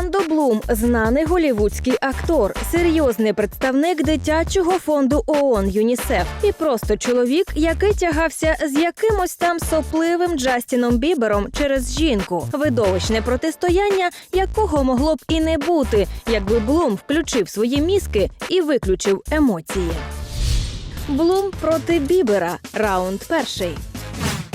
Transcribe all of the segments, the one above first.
Орландо Блум знаний голівудський актор, серйозний представник дитячого фонду ООН ЮНІСЕФ і просто чоловік, який тягався з якимось там сопливим Джастіном Бібером через жінку. Видовищне протистояння, якого могло б і не бути, якби Блум включив свої мізки і виключив емоції. Блум проти Бібера. Раунд перший.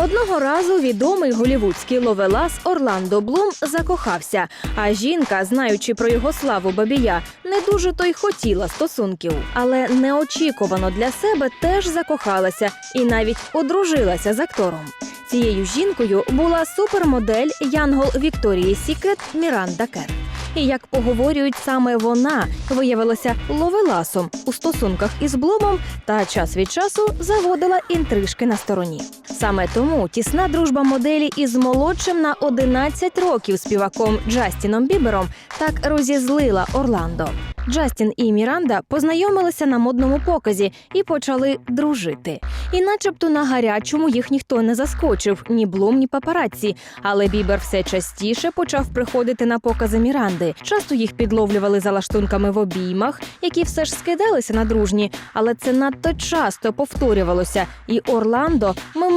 Одного разу відомий голівудський ловелас Орландо Блум закохався. А жінка, знаючи про його славу бабія, не дуже то й хотіла стосунків, але неочікувано для себе теж закохалася і навіть одружилася з актором. Цією жінкою була супермодель Янгол Вікторії Сікрет Міранда Кер. І як поговорюють, саме вона виявилася ловеласом у стосунках із Блумом та час від часу заводила інтрижки на стороні. Саме тому тісна дружба моделі із молодшим на 11 років співаком Джастіном Бібером так розізлила Орландо. Джастін і Міранда познайомилися на модному показі і почали дружити. І, начебто, на гарячому їх ніхто не заскочив ні Блум, ні папараці. Але Бібер все частіше почав приходити на покази Міранди. Часто їх підловлювали за лаштунками в обіймах, які все ж скидалися на дружні, але це надто часто повторювалося, і Орландо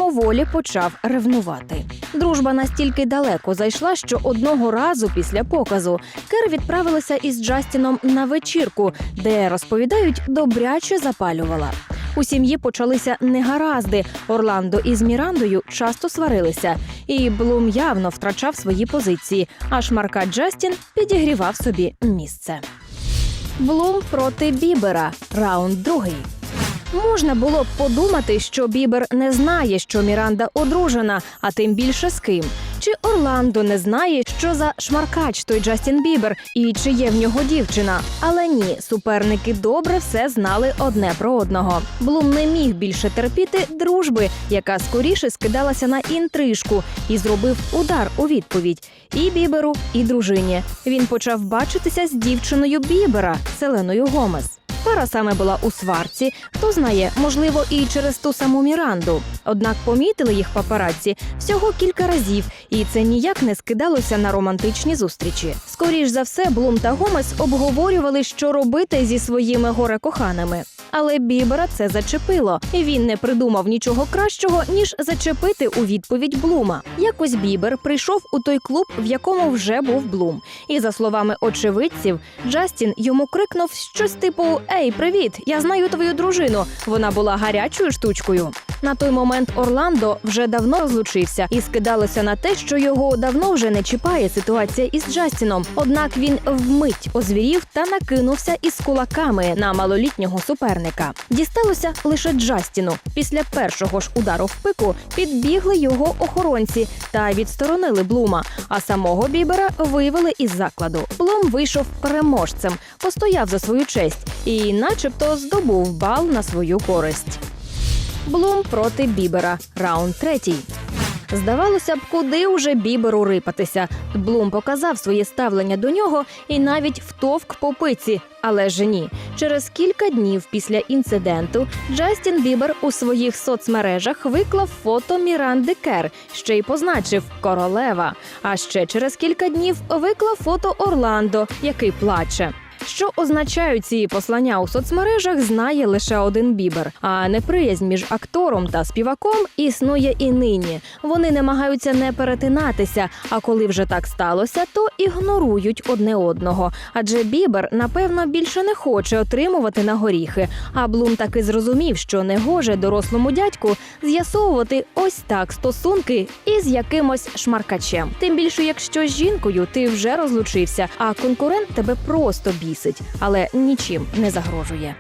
мимоволі почав ревнувати. Дружба настільки далеко зайшла, що одного разу після показу Кер відправилася із Джастіном на вечірку, де розповідають, добряче запалювала. У сім'ї почалися негаразди. Орландо із Мірандою часто сварилися, і Блум явно втрачав свої позиції. А шмарка Джастін підігрівав собі місце. Блум проти Бібера. Раунд другий. Можна було б подумати, що Бібер не знає, що Міранда одружена, а тим більше з ким. Чи Орландо не знає, що за шмаркач той Джастін Бібер і чи є в нього дівчина? Але ні, суперники добре все знали одне про одного. Блум не міг більше терпіти дружби, яка скоріше скидалася на інтрижку, і зробив удар у відповідь і Біберу, і дружині. Він почав бачитися з дівчиною Бібера Селеною Гомес. Пара саме була у сварці. Хто знає, можливо, і через ту саму Міранду. Однак помітили їх папараці всього кілька разів, і це ніяк не скидалося на романтичні зустрічі. Скоріш за все, Блум та Гомес обговорювали, що робити зі своїми горе-коханими. Але Бібера це зачепило, і він не придумав нічого кращого, ніж зачепити у відповідь Блума. Якось Бібер прийшов у той клуб, в якому вже був Блум. І за словами очевидців, Джастін йому крикнув щось типу: Ей, привіт! Я знаю твою дружину. Вона була гарячою штучкою. На той момент Орландо вже давно розлучився і скидалося на те, що його давно вже не чіпає ситуація із Джастіном. Однак він вмить озвірів та накинувся із кулаками на малолітнього суперника. Дісталося лише Джастіну. Після першого ж удару в пику підбігли його охоронці та відсторонили Блума. А самого Бібера вивели із закладу. Блум вийшов переможцем, постояв за свою честь і, начебто, здобув бал на свою користь. Блум проти Бібера. Раунд третій. Здавалося б, куди уже Біберу рипатися. Блум показав своє ставлення до нього і навіть втовк по пиці. Але ж ні. Через кілька днів після інциденту Джастін Бібер у своїх соцмережах виклав фото Міранди Кер, ще й позначив королева. А ще через кілька днів виклав фото Орландо, який плаче. Що означають ці послання у соцмережах, знає лише один бібер. А неприязнь між актором та співаком існує і нині. Вони намагаються не перетинатися. А коли вже так сталося, то ігнорують одне одного. Адже бібер, напевно, більше не хоче отримувати на горіхи. А Блум таки зрозумів, що не гоже дорослому дядьку з'ясовувати ось так стосунки із якимось шмаркачем. Тим більше, якщо з жінкою ти вже розлучився, а конкурент тебе просто бісить, але нічим не загрожує.